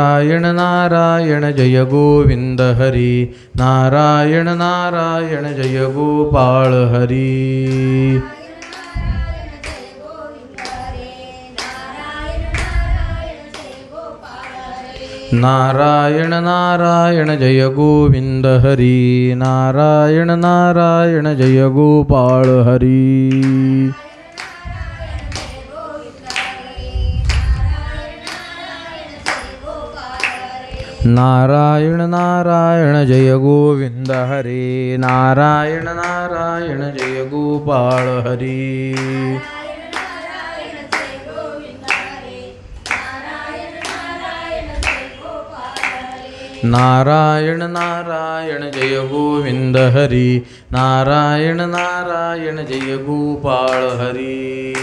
नारायण नारायण जय गोविंद हरी नारायण नारायण जय गोपाळ हरी नारायण नारायण जय गोविंद हरी नारायण नारायण जय गोपाळ हरी नारायण नारायण जय गोविंद हरे नारायण नारायण जय गोपाळ हरी नारायण नारायण जय गोविंद हरी नारायण नारायण जय गोपाळ हरी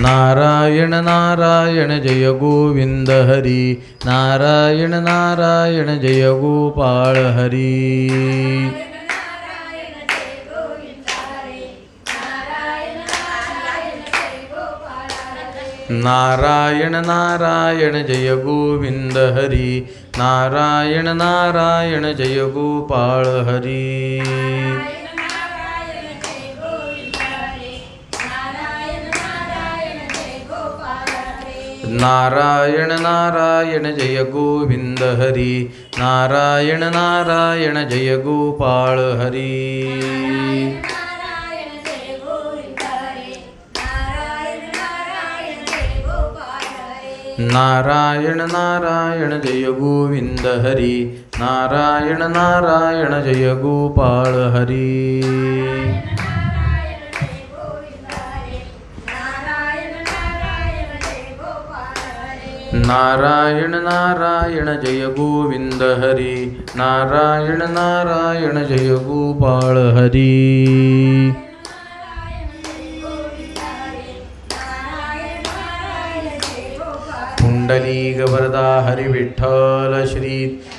नारायण नारायण जय गोविंद हरी। नारायण नारायण जय गोपाळ हरी। नारायण नारायण जय गोविंद हरी। नारायण नारायण जय गोपाळ हरी। नारायण नारायण जय गोविंद हरी नारायण नारायण जय गोपाळ हरी नारायण नारायण जय गोविंद हरी नारायण नारायण जय गोपाळ हरी नारायण नारायण जय गोविंद हरी। नारायण नारायण जय गोपाळ हरी। पुंडलीक वरदा हरी विठ्ठल श्री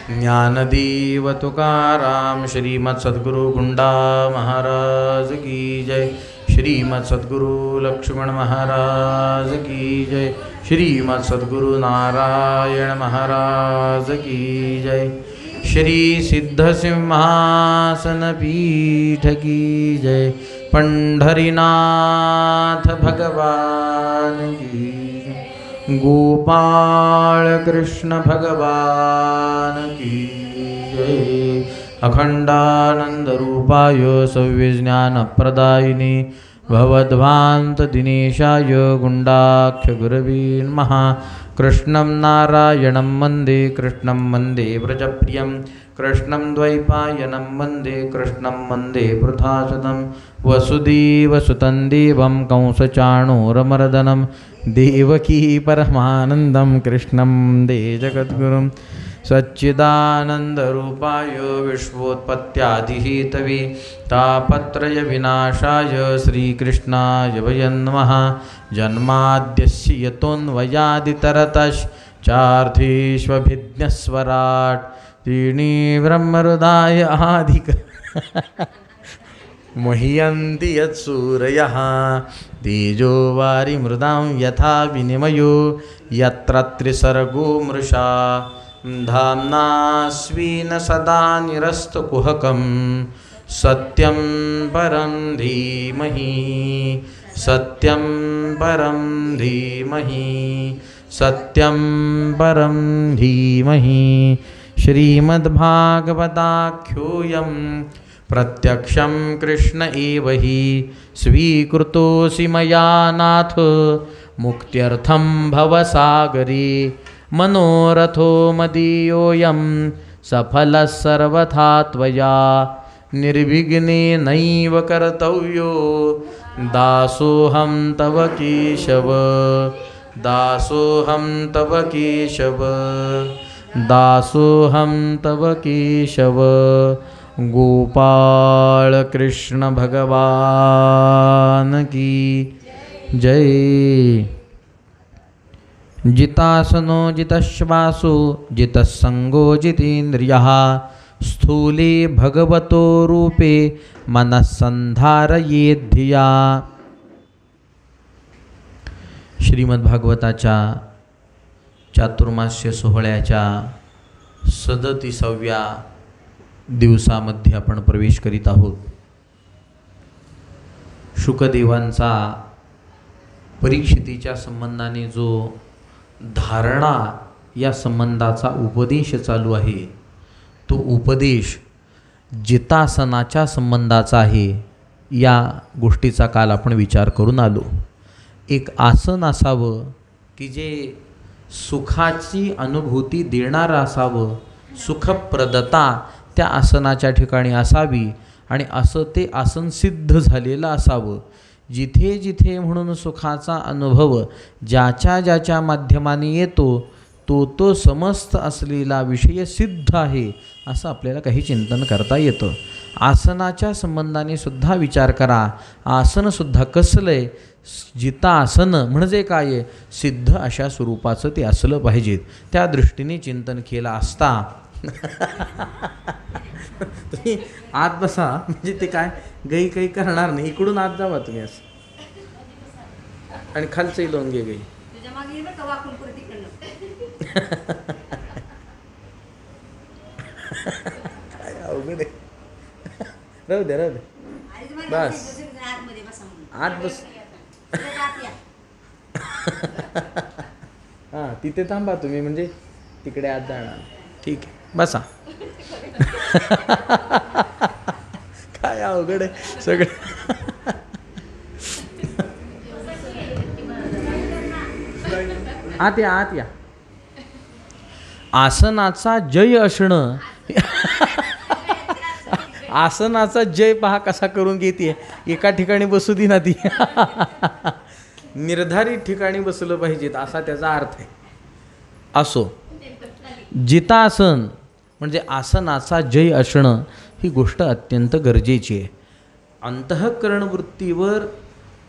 ज्ञानदेव तुकाराम श्रीमत्सद्गुरु गुंडा महाराज की जय। श्रीमद सद्गुरु लक्ष्मण महाराज की जय। श्रीमद सद्गुरु नारायण महाराज की जय। श्री सिद्धसिंहासन पीठ की जय। पंढरीनाथ भगवान की जय। गोपाळ कृष्ण भगवान की जय। अखंडानंदरूपाय सव्यज्ञानप्रदायिनी भवध्वान्तदिनेशाय गुण्डाख्यगुरवे नमः। कृष्णं नारायणं वन्दे कृष्णं वन्दे व्रजप्रियं। कृष्णं द्वैपायनं वन्दे कृष्णं वन्दे वृथासदं। वसुदेवसुतं देवं कंसचाणूरमर्दनं। देवकी परमानन्दं कृष्णं दे जगद्गुरुं सच्चिदानन्दरूपाय विश्वोत्पत्त्यादिहेतवे तापत्रयविनाशाय श्रीकृष्णाय वयं नमः। जन्माद्यस्य यतोऽन्वयादितरतश्चार्थेष्वभिज्ञस्वराट् त्रीणि ब्रह्महृदाय आदिक मह्यन्ति यत्सूरयः तेजो वारिमृदां यथा विनिमयो, यत्र त्रिसर्गो मृषा। धाम्ना सदा निरस्तकुहकं सत्यं परं धीमहि। सत्यं परं धीमहि। सत्यं परं धीमहि। श्रीमद्भागवताख्योऽयं प्रत्यक्षं कृष्ण एव हि। स्वीकृतोऽसि मया नाथ। मुक्त्यर्थं भवसागरे मनोरथो मदीयोऽयं सफलः सर्वथा त्वया निर्विघ्नेनैव कर्तव्यो दासोऽहं तव केशव दासोऽहं तव केशव दासोऽहं तव केशव। गोपालकृष्णभगवान् की जय। जितासनो जितश्वासो जितसंगो जितेंद्रिय स्थूले भगवतो रूपे मनस्संधारये धिया श्रीमद्भागवताच्या चातुर्मास्य सोहळ्याच्या सदतीसाव्या दिवसामध्ये आपण प्रवेश करीत आहोत. शुकदेवांचा परीक्षितीच्या संबंधाने जो धारणा या संबंधाचा उपदेश चालू आहे. तो उपदेश जितासनाच्या संबंधाचा आहे या गोष्टीचा काल आपण विचार करून आलो. एक आसन असावं की जे सुखाची अनुभूती देणारं असावं सुखप्रदता त्या आसनाच्या ठिकाणी असावी आणि असं ते आसन सिद्ध झालेलं असावं जिथे जिथे म्हणून सुखाचा अनुभव ज्याच्या ज्याच्या माध्यमाने येतो तो तो समस्त असलेला विषय सिद्ध आहे असं आपल्याला काही चिंतन करता येतं. आसनाच्या संबंधाने सुद्धा विचार करा. आसनसुद्धा कसलं आहे जिता आसन म्हणजे काय? आहे सिद्ध अशा स्वरूपाचं ते असलं पाहिजेत. त्या दृष्टीने चिंतन केलं असता तुम्ही आत बसा. म्हणजे ते काय गई काही करणार नाही. इकडून आत जावा तुम्ही असं. आणि खालचंही घे गई. काय अवघड राहू दे राहू दे बस. आत बस. हां तिथे थांबा तुम्ही. म्हणजे तिकडे आत जाणार. ठीक आहे. बसा. काय अवघड आहे सगळं. आत या आत या. आसनाचा जय असणं. आसनाचा जय पहा कसा करून घेते एका ठिकाणी बसू दे ना ती. निर्धारित ठिकाणी बसलं पाहिजेत असा त्याचा अर्थ आहे. असो. जितासन म्हणजे आसनाचा जय असणं ही गोष्ट अत्यंत गरजेची आहे. अंतःकरण वृत्तीवर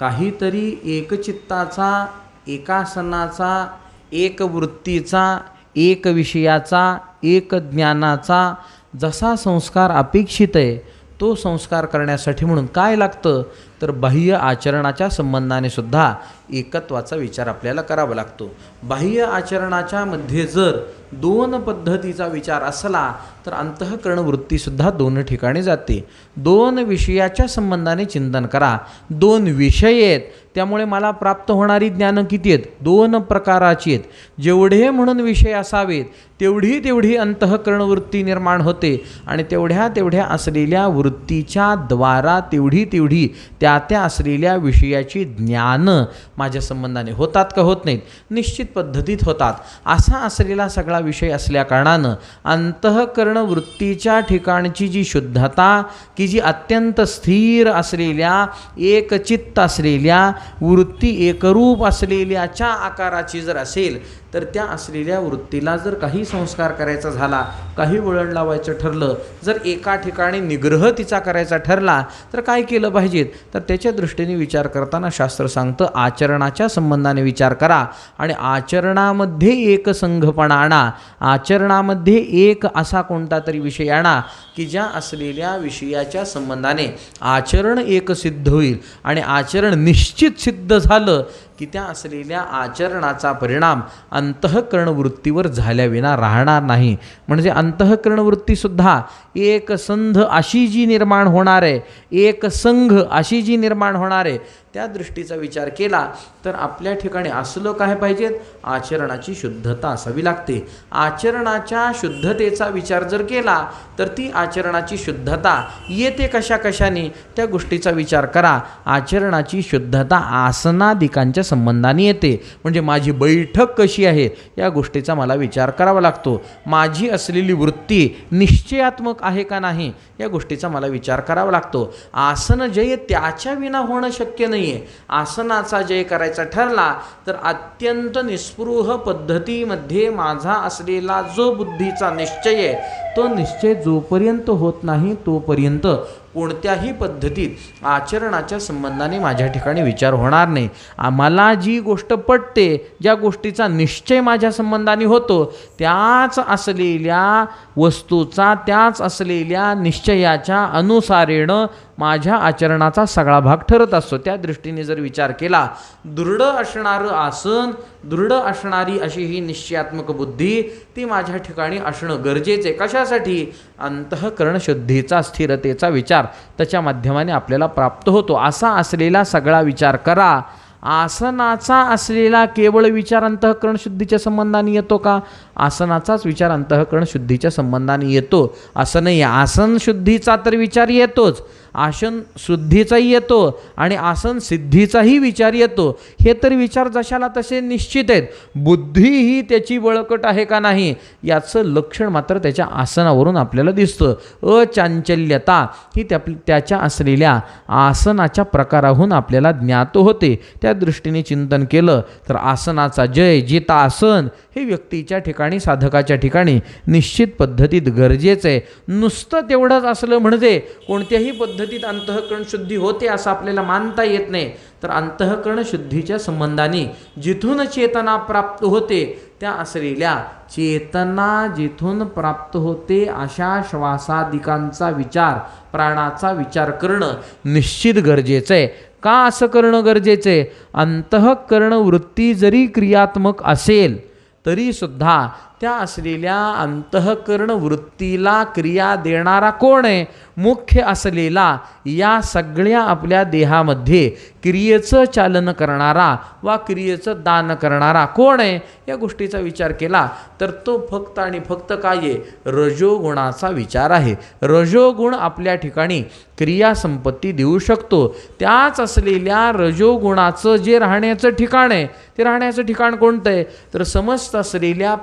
काहीतरी एकचित्ताचा एकासनाचा एक वृत्तीचा एक विषयाचा एक ज्ञानाचा जसा संस्कार अपेक्षित आहे तो संस्कार करण्यासाठी म्हणून काय लागतं? तर बाह्य आचरणाच्या संबंधाने सुद्धा एकत्वाचा विचार आपल्याला करावा लागतो. बाह्य आचरणाच्या मध्ये जर दोन पद्धतीचा विचार असला तर अंतःकरण वृत्तीसुद्धा दोन ठिकाणी जाते. दोन विषयाच्या संबंधाने चिंतन करा. दोन विषय आहेत त्यामुळे मला प्राप्त होणारी ज्ञानं किती आहेत? दोन प्रकाराची आहेत. जेवढे म्हणून विषय असावेत तेवढी तेवढी अंतःकरण वृत्ती निर्माण होते आणि तेवढ्या तेवढ्या असलेल्या वृत्तीच्या द्वारा तेवढी तेवढी त्या त्या त्या असलेल्या विषयाची ज्ञानं माझ्या संबंधाने होतात का होत नाहीत? निश्चित पद्धतीत होतात. असा असलेला सगळा विषय असल्याकारणानं अंतःकरण वृत्तीच्या ठिकाणची जी शुद्धता की जी अत्यंत स्थिर असलेल्या एकचित्त असलेल्या वृत्ती एकरूप असलेल्याच्या आकाराची जर असेल तर त्या असलेल्या वृत्तीला जर काही संस्कार करायचा झाला काही वळण लावायचं ठरलं जर एका ठिकाणी निग्रह तिचा करायचा ठरला तर काय केलं पाहिजेत? तर तर त्याच्या दृष्टीने विचार करताना शास्त्र सांगतं आचरणाच्या संबंधाने विचार करा आणि आचरणामध्ये एक संघपणा आणा. आचरणामध्ये एक असा कोणता तरी विषय आणा की ज्या असलेल्या विषयाच्या संबंधाने आचरण एक सिद्ध होईल आणि आचरण निश्चित सिद्ध झालं की त्या असलेल्या आचरणाचा परिणाम अंतःकरण वृत्तीवर झाल्याविना राहणार नाही. म्हणजे अंतःकरण वृत्तीसुद्धा एक संध अशी जी निर्माण होणार आहे एक संघ अशी जी निर्माण होणार आहे त्या दृष्टीचा विचार केला तर आपल्या ठिकाणी असलं काय पाहिजेत? आचरणाची शुद्धता असावी लागते. आचरणाच्या शुद्धतेचा विचार जर केला तर ती आचरणाची शुद्धता येते कशा कशाने त्या गोष्टीचा विचार करा. आचरणाची शुद्धता आसनादिकांच्या संबंधाने येते. म्हणजे माझी बैठक कशी आहे या गोष्टीचा मला विचार करावा लागतो. माझी असलेली वृत्ती निश्चयात्मक आहे का नाही या गोष्टीचा मला विचार करावा लागतो. आसन जय त्याच्या विना होणं शक्य नाही. आहे आसनाचा जय करायचा ठरला तर अत्यंत निस्पृह पद्धतीमध्ये माझा असलेला जो बुद्धीचा निश्चय आहे तो निश्चय जोपर्यंत होत नाही तोपर्यंत कोणत्याही पद्धतीत आचरणाच्या संबंधाने माझ्या ठिकाणी विचार होणार नाही. आम्हाला जी गोष्ट पटते ज्या गोष्टीचा निश्चय माझ्या संबंधाने होतो त्याच असलेल्या वस्तूचा त्याच असलेल्या निश्चयाच्या अनुसारेण माझ्या आचरणाचा सगळा भाग ठरत असतो. त्या दृष्टीने जर विचार केला दृढ असणारं आसन दृढ असणारी अशी ही निश्चयात्मक बुद्धी ती माझ्या ठिकाणी असणं गरजेचे कशासाठी? अंतःकरण शुद्धीचा स्थिरतेचा विचार त्याच्या माध्यमाने आपल्याला प्राप्त होतो. असा असलेला सगळा विचार करा. आसनाचा असलेला केवळ विचार अंतःकरण शुद्धीच्या संबंधाने येतो का? आसनाचाच विचार अंतःकरण शुद्धीच्या संबंधाने येतो. असं नाही आसन शुद्धीचा तर विचार येतोच. आसन शुद्धीचाही येतो आणि आसन सिद्धीचाही विचार येतो. हे तर विचार जशाला तसे निश्चित आहेत. बुद्धी ही त्याची बळकट आहे का नाही याचं लक्षण मात्र त्याच्या आसनावरून आपल्याला दिसतं. अचांचल्यता ही त्या त्याच्या असलेल्या आसनाच्या प्रकाराहून आपल्याला ज्ञात होते. त्या दृष्टीने चिंतन केलं तर आसनाचा जय जिता आसन हे व्यक्तीच्या ठिकाणी साधकाच्या ठिकाणी निश्चित पद्धतीत गरजेचं आहे. नुसतं तेवढंच असलं म्हणजे कोणत्याही पद्धतीत अंतःकरण शुद्धी होते असं आपल्याला मानता येत नाही तर अंतःकरण शुद्धीच्या संबंधाने जिथून चेतना प्राप्त होते त्या असलेल्या चेतना जिथून प्राप्त होते अशा श्वासादिकांचा विचार प्राणाचा विचार करणं निश्चित गरजेचं आहे. का असं करणं गरजेचं आहे? अंतःकरण वृत्ती जरी क्रियात्मक असेल तरीसुद्धा त्या असलेल्या अंतःकरण वृत्तीला क्रिया देणारा कोण आहे? मुख्य असलेला या सगळ्या आपल्या देहामध्ये क्रियेचं चालन करणारा वा क्रियेचं दान करणारा कोण आहे? या गोष्टीचा विचार केला तर तो फक्त आणि फक्त काय आहे? रजोगुणाचा विचार आहे. रजोगुण आपल्या ठिकाणी क्रिया संपत्ती देऊ शकतो. त्याच असलेल्या रजोगुणाचं जे राहण्याचं ठिकाण आहे ते राहण्याचं ठिकाण कोणतं आहे? तर समस्त असलेल्या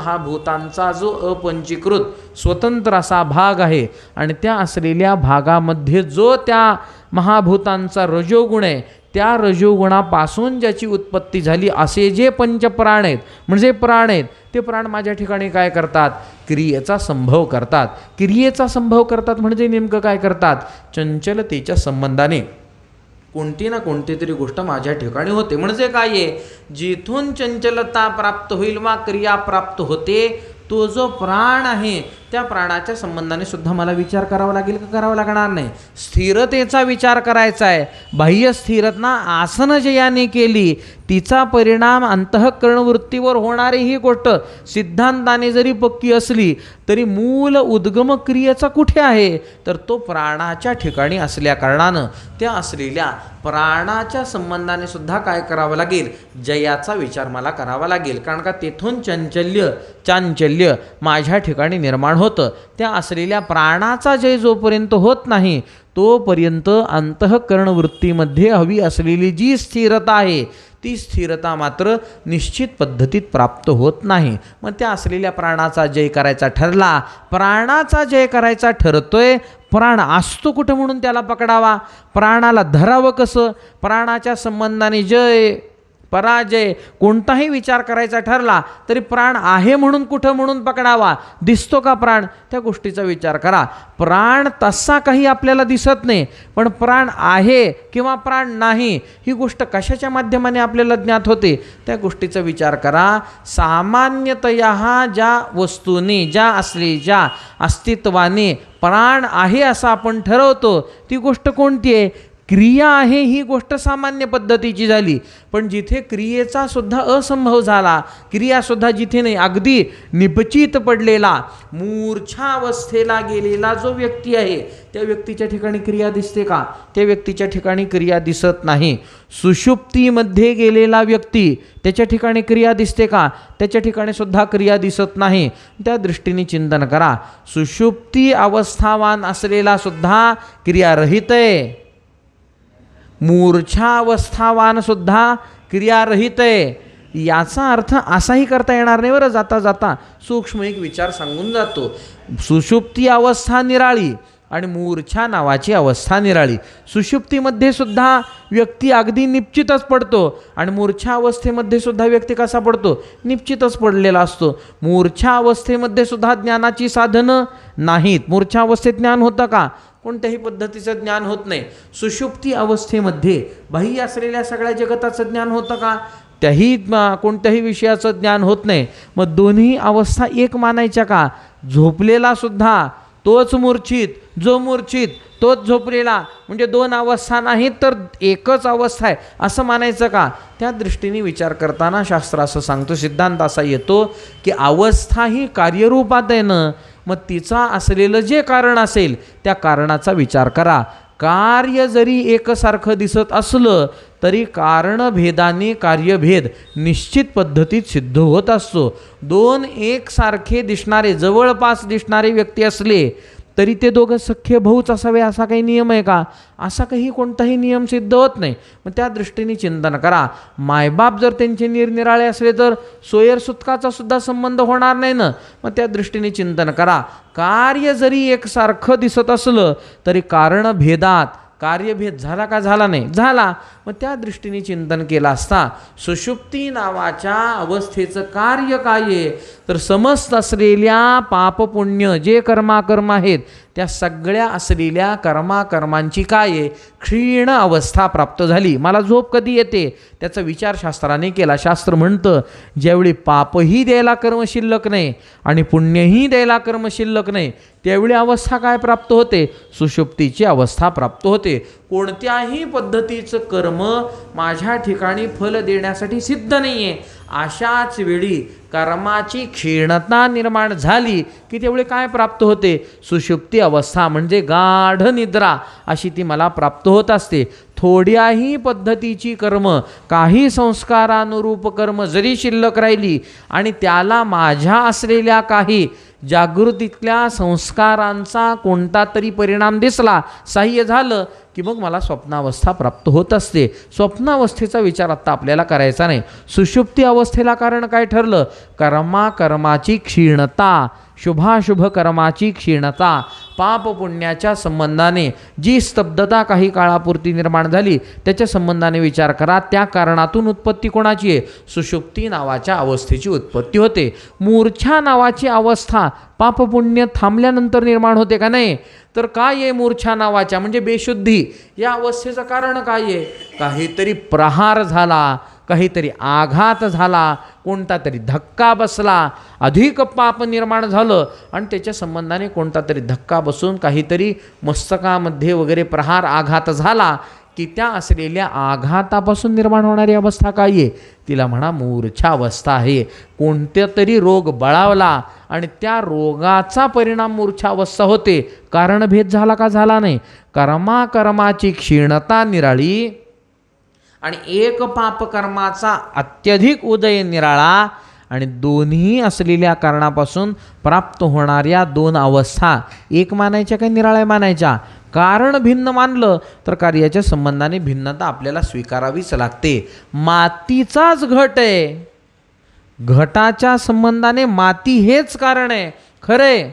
महाभूतांचा जो अपंचीकृत स्वतंत्र असा भाग आहे आणि त्या असलेल्या भागामध्ये जो त्या महाभूतांचा रजोगुण आहे त्या रजोगुणापासून ज्याची उत्पत्ती झाली असे जे पंचप्राण आहेत म्हणजे प्राण आहेत ते प्राण माझ्या ठिकाणी काय करतात? क्रियेचा संभव करतात. क्रियेचा संभव करतात म्हणजे नेमकं काय करतात? चंचलतेच्या संबंधाने. कोणती ना कोणती तरी गोष्ट माझ्या ठिकाणी होते. म्हणजे काय आहे? जिथून चंचलता प्राप्त होईल वा क्रिया प्राप्त होते तो जो प्राण आहे त्या प्राणाच्या संबंधाने सुद्धा मला विचार करावा लागेल का करावा लागणार नाही? स्थिरतेचा विचार करायचा आहे. बाह्य स्थिरता आसन जयाने केली तिचा परिणाम अंतःकरणवृत्तीवर होणारी ही गोष्ट सिद्धांताने जरी पक्की असली तरी मूल उद्गम क्रियेचा कुठे आहे? तर तो प्राणाच्या ठिकाणी असल्या कारणानं त्या असलेल्या प्राणाच्या संबंधाने सुद्धा काय करावं लागेल? जयाचा विचार मला करावा लागेल. कारण का तेथून चंचल्य चांचल्य माझ्या ठिकाणी निर्माण होतं. त्या असलेल्या प्राणाचा जय जोपर्यंत होत नाही तोपर्यंत अंतःकरण वृत्तीमध्ये हवी असलेली जी स्थिरता आहे ती स्थिरता मात्र निश्चित पद्धतीत प्राप्त होत नाही. मग त्या असलेल्या प्राणाचा जय करायचा ठरला प्राणाचा जय करायचा ठरतोय प्राण असतो कुठं म्हणून त्याला पकडावा? प्राणाला धरावं कसं? प्राणाच्या संबंधाने जय पराजय. कोणताही विचार करायचा ठरला तरी प्राण आहे म्हणून कुठं म्हणून पकडावा? दिसतो का प्राण? त्या गोष्टीचा विचार करा. प्राण तसा काही आपल्याला दिसत नाही पण प्राण आहे किंवा प्राण नाही ही गोष्ट कशाच्या माध्यमाने आपल्याला ज्ञात होते? त्या गोष्टीचा विचार करा. सामान्यतया ज्या वस्तूने ज्या असली ज्या अस्तित्वाने प्राण आहे असं आपण ठरवतो ती गोष्ट कोणती आहे? क्रिया आहे ही गोष्ट सामान्य पद्धतीची झाली. पण जिथे क्रियेचा सुद्धा असंभव झाला क्रियासुद्धा जिथे नाही अगदी निपचित पडलेला मूर्छावस्थेला गेलेला जो व्यक्ती आहे त्या व्यक्तीच्या ठिकाणी क्रिया दिसते का? त्या व्यक्तीच्या ठिकाणी क्रिया दिसत नाही. सुषुप्तीमध्ये गेलेला व्यक्ती त्याच्या ठिकाणी क्रिया दिसते का? त्याच्या ठिकाणी सुद्धा क्रिया दिसत नाही. त्या दृष्टीने चिंतन करा. सुषुप्ती अवस्थावान असलेला सुद्धा क्रियारहित आहे. मूर्छावस्थावान सुद्धा क्रियारहित आहे. याचा अर्थ असाही करता येणार नाही बरं जाता जाता. सूक्ष्म एक विचार सांगून जातो. सुषुप्ती अवस्था निराळी आणि मूर्छा नावाची अवस्था निराळी. सुषुप्तीमध्ये सुद्धा व्यक्ती अगदी निश्चितच पडतो आणि मूर्छा अवस्थेमध्ये सुद्धा व्यक्ती कसा पडतो? निश्चितच पडलेला असतो. मूर्छा अवस्थेमध्ये सुद्धा ज्ञानाची साधनं नाहीत. मूर्छा अवस्थेत ज्ञान होतं का? कोणत्याही पद्धतीचं ज्ञान होत नाही. सुषुप्ती अवस्थेमध्ये बाह्य असलेल्या सगळ्या जगताचं ज्ञान होतं का? त्याही कोणत्याही विषयाचं ज्ञान होत नाही. मग दोन्ही अवस्था एक मानायच्या का? झोपलेला सुद्धा तोच मूर्छित जो मूर्छित तोच झोपलेला. म्हणजे दोन अवस्था नाहीत तर एकच अवस्था आहे. असं मानायचं का? त्या दृष्टीने विचार करताना शास्त्र असं सांगतो सिद्धांत असा येतो की अवस्था ही कार्यरूपात आहे ना मग तिचा असलेलं जे कारण असेल त्या कारणाचा विचार करा. कार्य जरी एकसारखं दिसत असलं तरी कारणभेदाने कार्यभेद निश्चित पद्धतीत सिद्ध होत असतो. दोन एकसारखे दिसणारे जवळपास दिसणारे व्यक्ती असले तरी ते दोघं सख्य भाऊच असावे असा काही नियम आहे का? असा काही कोणताही नियम सिद्ध होत नाही. मग त्या दृष्टीने चिंतन करा. मायबाप जर त्यांचे निरनिराळे असले तर सोयर सुतकाचा सुद्धा संबंध होणार नाही ना? मग त्या दृष्टीने चिंतन करा. कार्य जरी एकसारखं दिसत असलं तरी कारणभेदात कार्यभेद झाला का झाला नाही? झाला. मग त्या दृष्टीने चिंतन केलं असता सुषुप्ती नावाच्या अवस्थेचं कार्य काय आहे? तर समस्त असलेल्या पापपुण्य जे कर्माकर्म आहेत त्या सगळ्या असलेल्या कर्माकर्मांची काय आहे? क्षीण अवस्था प्राप्त झाली. मला झोप कधी येते? त्याचा विचार शास्त्राने केला. शास्त्र म्हणतं ज्यावेळी पापही द्यायला कर्म शिल्लक नाही आणि पुण्यही द्यायला कर्म शिल्लक नाही त्यावेळी अवस्था काय प्राप्त होते? सुषुप्तीची अवस्था प्राप्त होते. कोणत्याही पद्धतीचं कर्म माझ्या ठिकाणी फल देण्यासाठी सिद्ध नाही आहे अशाच वेळी कर्माची क्षीणता निर्माण झाली की तेवढे काय प्राप्त होते? सुषुप्ती अवस्था म्हणजे गाढ निद्रा अशी ती मला प्राप्त होत असते. थोड्याही पद्धतीची कर्म काही संस्कारानुरूप कर्म जरी शिल्लक राहिली आणि त्याला माझ्या असलेल्या काही जागृतीतल्या संस्कारांचा कोणता तरी परिणाम दिसला सहाय्य झालं की मग मला स्वप्नावस्था प्राप्त होत असते. स्वप्नावस्थेचा विचार आत्ता आपल्याला करायचा नाही. सुषुप्ती अवस्थेला कारण काय ठरलं? कर्मा कर्माची क्षीणता. शुभाशुभ कर्माची क्षीणता पाप पुण्याच्या संबंधाने. जी स्तब्धता काही काळापुरती निर्माण झाली त्याच्या संबंधाने विचार करा. त्या कारणातून उत्पत्ती कोणाची आहे? सुषुप्ती नावाच्या अवस्थेची उत्पत्ती होते. मूर्छा नावाची अवस्था पापपुण्य थांबल्यानंतर निर्माण होते का नाही? तर काय आहे मूर्छा नावाच्या? म्हणजे बेशुद्धी. या अवस्थेचं कारण काय आहे? काहीतरी प्रहार झाला. काहीतरी आघात झाला कोणता तरी धक्का बसला अधिक पाप निर्माण झालं आणि त्याच्या संबंधाने कोणता तरी धक्का बसून काहीतरी मस्तकामध्ये वगैरे प्रहार आघात झाला की त्या असलेल्या आघातापासून निर्माण होणारी अवस्था काय आहे? तिला म्हणा मूर्छा अवस्था आहे. कोणत्या तरी रोग बळावला आणि त्या रोगाचा परिणाम मूर्छा अवस्था होते. कारणभेद झाला का? झाला नाही. कर्मा कर्माची क्षीणता निराळी आणि एक पापकर्माचा अत्यधिक उदय निराळा आणि दोन्ही असलेल्या कारणापासून प्राप्त होणाऱ्या दोन अवस्था एक मानायच्या काय निराळ्या मानायच्या? कारण भिन्न मानलं तर कार्याच्या संबंधाने भिन्नता आपल्याला स्वीकारावीच लागते. मातीचाच घट आहे. घटाच्या संबंधाने माती हेच कारण आहे. खरंय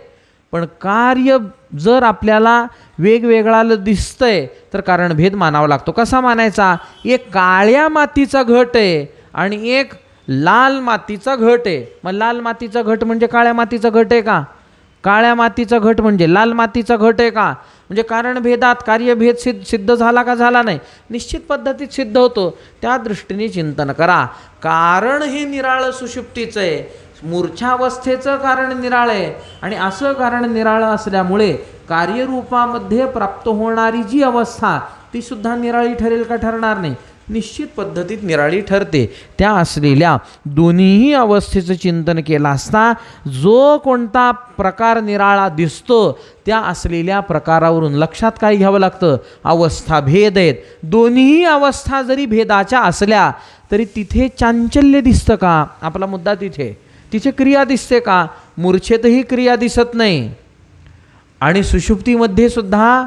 पण कार्य जर आपल्याला वेगवेगळा ल- दिसतंय तर कारण भेद मानावा लागतो. कसा मानायचा? एक काळ्या मातीचा घट आहे आणि एक लाल मातीचा घट आहे. मग लाल मातीचा घट म्हणजे काळ्या मातीचा घट आहे का? काळ्या मातीचा घट म्हणजे लाल मातीचा घट आहे का? म्हणजे कारणभेदात कार्यभेद सिद्ध सिद्ध झाला का झाला नाही? निश्चित पद्धतीत सिद्ध होतो. त्या दृष्टीने चिंतन करा. कारण हे निराळ सुषुप्तीचं आहे. मूर्छावस्थेचं कारण निराळं आहे. आणि असं कारण निराळं असल्यामुळे कार्यरूपामध्ये प्राप्त होणारी जी अवस्था ती सुद्धा निराळी ठरेल का ठरणार नाही? निश्चित पद्धतीत निराळी ठरते. त्या असलेल्या दोन्हीही अवस्थेचं चिंतन केलं असता जो कोणता प्रकार निराळा दिसतो त्या असलेल्या प्रकारावरून लक्षात काय घ्यावं लागतं? अवस्था भेद आहेत. दोन्हीही अवस्था जरी भेदाच्या असल्या तरी तिथे चांचल्य दिसतं का? आपला मुद्दा तिथे. तिथे क्रिया दिसते का? मूर्छेतही क्रिया दिसत नाही. आणि सुषुप्तीमध्ये सुद्धा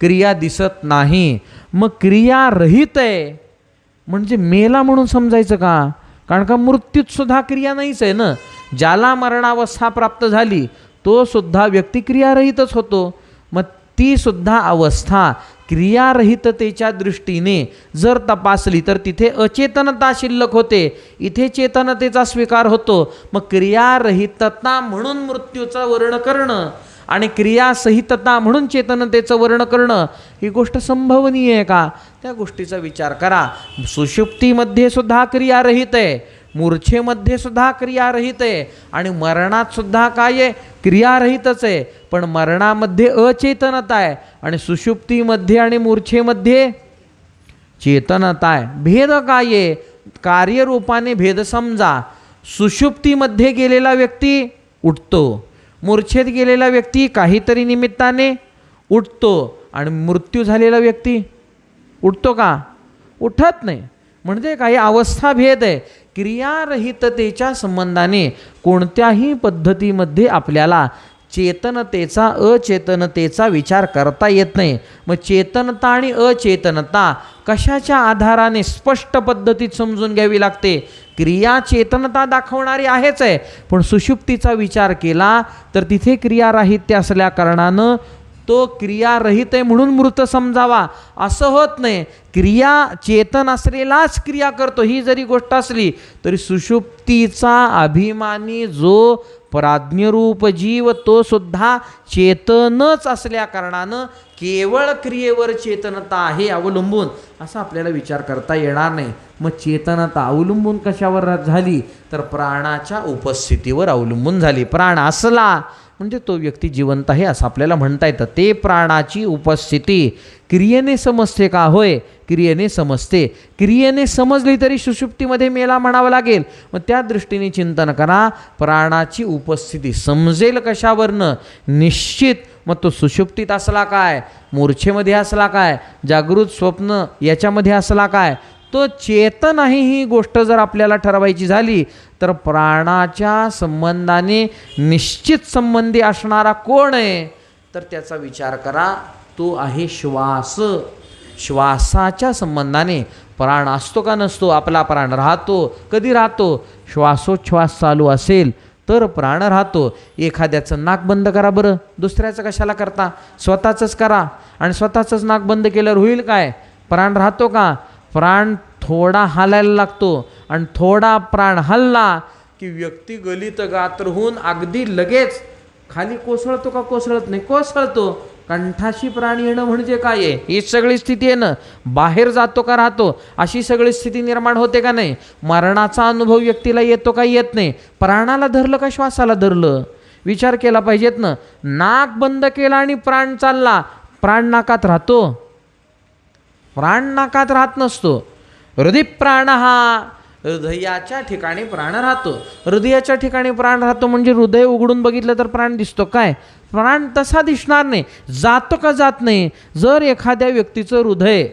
क्रिया दिसत नाही. मग क्रिया रहित आहे. म्हणजे मेला म्हणून समजायचं का? कारण का मृत्यूत सुद्धा क्रिया नाहीच आहे ना? ज्याला मरणावस्था प्राप्त झाली तो सुद्धा व्यक्ती क्रियारहितच होतो. मग ती सुद्धा अवस्था क्रियारहिततेच्या दृष्टीने जर तपासली तर तिथे अचेतनता शिल्लक होते. इथे चेतनतेचा स्वीकार होतो. मग क्रियारहितता म्हणून मृत्यूचं वर्ण करणं आणि क्रियासहितता म्हणून चेतनतेचं वर्ण करणं ही गोष्ट संभवनीय आहे का? त्या गोष्टीचा विचार करा. सुषुप्तीमध्ये सुद्धा क्रियारहित आहे. मूर्छेमध्ये सुद्धा क्रियारहित आहे आणि मरणात सुद्धा काय आहे? क्रियारहितच आहे. पण मरणामध्ये अचेतनता आहे आणि सुषुप्तीमध्ये आणि मूर्छेमध्ये चेतनता आहे. भेद काय आहे? कार्यरूपाने भेद समजा. सुषुप्तीमध्ये गेलेला व्यक्ती उठतो. मूर्छेत गेलेला व्यक्ती काहीतरी निमित्ताने उठतो आणि मृत्यू झालेला व्यक्ती उठतो का? उठत नाही. म्हणजे काही अवस्था भेद आहे. क्रियारहिततेच्या संबंधाने कोणत्याही पद्धतीमध्ये आपल्याला चेतनतेचा अचेतनतेचा विचार करता येत नाही. मग चेतनता आणि अचेतनता कशाच्या आधाराने स्पष्ट पद्धतीत समजून घ्यावी लागते? क्रिया चेतनता दाखवणारी आहेच आहे. पण सुषुप्तीचा विचार केला तर तिथे क्रियाराहित्य असल्या कारणानं तो क्रियारहित आहे म्हणून मृत समजावा. असं होत नाही. क्रिया चेतन असलेलाच क्रिया करतो. ही जरी गोष्ट असली तरी सुषुप्तीचा अभिमानी जो प्राज्ञरूप जीव तो सुद्धा चेतनच असल्या कारणानं केवळ क्रियेवर चेतनता आहे अवलंबून. असा आपल्याला विचार करता येणार नाही. मग चेतनता अवलंबून कशावर झाली? तर प्राणाच्या उपस्थितीवर अवलंबून झाली. प्राण असला म्हणजे तो व्यक्ती जिवंत आहे असं आपल्याला म्हणता येतं. ते प्राणाची उपस्थिती. क्रियेने समजते का? होय क्रियेने समजते. क्रियेने समजली तरी सुषुप्तीमध्ये मेला म्हणावं लागेल. मग त्या दृष्टीने चिंतन करा. प्राणाची उपस्थिती समजेल कशावरनं? निश्चित. मग तो सुषुप्तीत असला काय? मूर्छेमध्ये असला काय? जागृत स्वप्न याच्यामध्ये असला काय? तो चेतन आहे ही गोष्ट जर आपल्याला ठरवायची झाली तर प्राणाच्या संबंधाने निश्चित संबंधी असणारा कोण आहे? तर त्याचा विचार करा तो आहे श्वास. श्वासाच्या संबंधाने प्राण असतो का नसतो? आपला प्राण राहतो. कधी राहतो? श्वासोच्छ्वास चालू असेल तर प्राण राहतो. एखाद्याचं नाक बंद करा बरं. दुसऱ्याचं कशाला करता? स्वतःचंच करा. आणि स्वतःचंच नाक बंद केल्यावर होईल काय? प्राण राहतो का? प्राण थोडा हालायला लागतो आणि थोडा प्राण हल्ला की व्यक्ती गलित गात्र होऊन अगदी लगेच खाली कोसळतो का कोसळत नाही? कोसळतो. कंठाशी प्राण येणं म्हणजे काय आहे? ही सगळी स्थिती येणं बाहेर जातो का राहतो? अशी सगळी स्थिती निर्माण होते का नाही? मरणाचा अनुभव व्यक्तीला येतो का येत नाही? प्राणाला धरलं का श्वासाला धरलं? विचार केला पाहिजेत ना. नाक बंद केला आणि प्राण चालला. प्राण नाकात राहतो. प्राण नाकात राहत नसतो. हृदय प्राण हा हृदयाच्या ठिकाणी प्राण राहतो. हृदयाच्या ठिकाणी प्राण राहतो म्हणजे हृदय उघडून बघितलं तर प्राण दिसतो. काय? प्राण तसा दिसणार नाही. जातो का जात नाही? जर एखाद्या व्यक्तीचं हृदय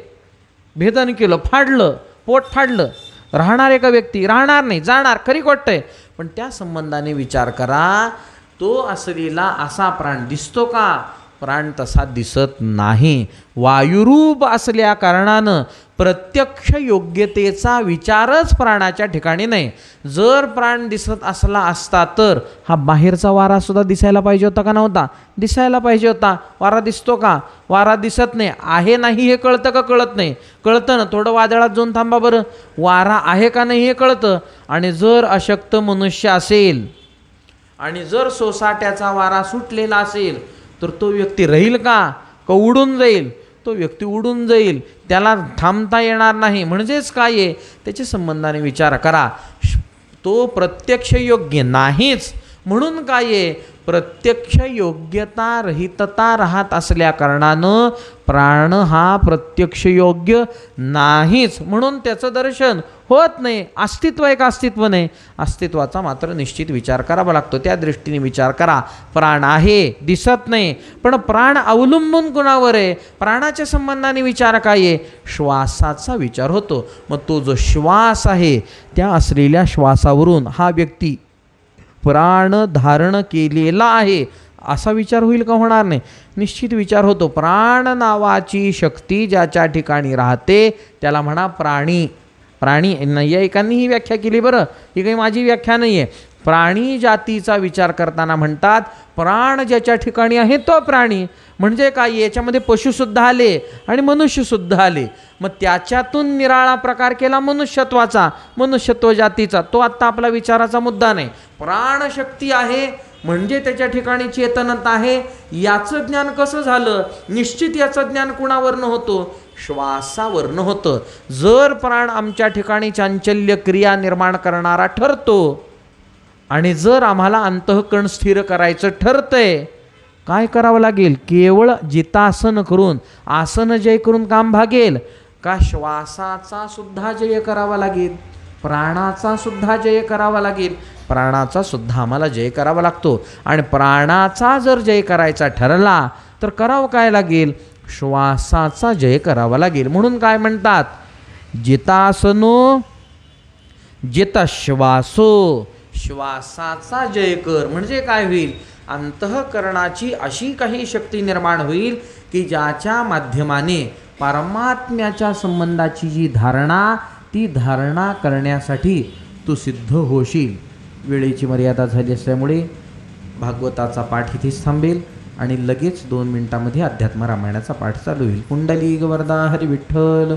भेदन केलं फाडलं पोट फाडलं राहणार एका व्यक्ती राहणार नाही जाणार खरी गोष्ट आहे. पण त्या संबंधाने विचार करा तो असलेला असा प्राण दिसतो का? प्राण तसा दिसत नाही. वायुरूप असल्या कारणानं प्रत्यक्ष योग्यतेचा विचारच प्राणाच्या ठिकाणी नाही. जर प्राण दिसत असला असता तर हा बाहेरचा वारा सुद्धा दिसायला पाहिजे होता का नव्हता? दिसायला पाहिजे होता. वारा दिसतो का? वारा दिसत नाही. आहे नाही हे कळतं का कळत नाही? कळतं ना. थोडं वादळात जाऊन थांबा बरं. वारा आहे का नाही हे कळतं. आणि जर अशक्त मनुष्य असेल आणि जर सोसाट्याचा वारा सुटलेला असेल तर तो व्यक्ती राहील का? का उडून जाईल. तो व्यक्ती उडून जाईल त्याला थांबता येणार नाही. म्हणजेच काय आहे? त्याच्या संबंधाने विचार करा. तो प्रत्यक्ष योग्य नाहीच. म्हणून काय आहे? प्रत्यक्ष योग्यता रहितता राहत असल्या कारणानं प्राण हा प्रत्यक्ष योग्य नाहीच. म्हणून त्याचं दर्शन होत नाही. अस्तित्व आहे का अस्तित्व नाही. अस्तित्वाचा मात्र निश्चित विचार करावा लागतो. त्या दृष्टीने विचार करा. प्राण आहे दिसत नाही. पण प्राण अवलंबून कुणावर आहे? प्राणाच्या संबंधाने विचार काय आहे? श्वासाचा विचार होतो. मग तो जो श्वास आहे त्या असलेल्या श्वासावरून हा व्यक्ती प्राण धारण केलेला आहे. असा विचार होईल का होणार नाही? निश्चित विचार होतो. प्राण नावाची शक्ती ज्याच्या ठिकाणी राहते त्याला म्हणा प्राणी. प्राणी नैयायिकांनी ही व्याख्या केली बरं. ही काही माझी व्याख्या नाही आहे प्राणी जातीचा विचार करताना म्हणतात प्राण ज्याच्या ठिकाणी आहे तो प्राणी. म्हणजे काय? याच्यामध्ये पशुसुद्धा आले आणि मनुष्यसुद्धा आले. मग त्याच्यातून निराळा प्रकार केला मनुष्यत्वाचा मनुष्यत्व जातीचा. तो आत्ता आपला विचाराचा मुद्दा नाही. प्राणशक्ती आहे म्हणजे त्याच्या ठिकाणी चेतनता आहे. याचं ज्ञान कसं झालं? निश्चित याचं ज्ञान कुणावरनं होतो? श्वासावरनं होतं. जर प्राण आमच्या ठिकाणी चांचल्य क्रिया निर्माण करणारा ठरतो आणि जर आम्हाला अंतःकरण स्थिर करायचं ठरतंय काय करावं लागेल? केवळ जितासन करून आसन जय करून काम भागेल. का श्वासाचा सुद्धा जय करावा लागेल? प्राणाचा सुद्धा जय करावा लागेल? प्राणाचा सुद्धा आम्हाला जय करावा लागतो. आणि प्राणाचा जर जय करायचा ठरला तर करावं काय लागेल? श्वासाचा जय करावा लागेल. म्हणून काय म्हणतात? जितासनो जितश्वासो. श्वासो श्वासाचा जय कर. म्हणजे काय होईल? अंतःकरणाची अशी काही शक्ती निर्माण होईल की ज्याच्या माध्यमाने परमात्म्याच्या संबंधाची जी धारणा ती धारणा करण्यासाठी तू सिद्ध होशील. वेळेची मर्यादा झाली असल्यामुळे भागवताचा पाठ इथेच थांबेल आणि लगेच दोन मिनिटामध्ये अध्यात्म रामायणाचा पाठ चालू होईल. कुंडली गवर्धा हरी विठ्ठल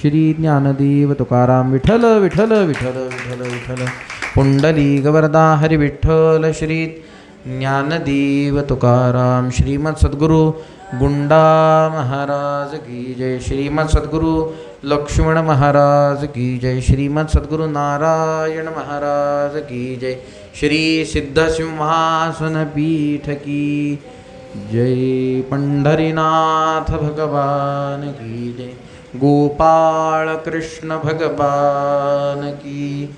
श्री ज्ञानदेव तुकाराम विठ्ठल विठ्ठल विठ्ठल विठ्ठल विठ्ठल. कुंडली गवर्धा हरिविठ्ठल श्री ज्ञानदेव तुकाराम श्रीमद सद्गुरु गुंडा महाराज की जय श्रीमद सद्गुरु लक्ष्मण महाराज की जय श्रीमद सद्गुरु नारायण महाराज की जय श्री सिद्धसिंहासन पीठ की जय पंढरीनाथ भगवान की जय गोपाळ कृष्ण भगवान की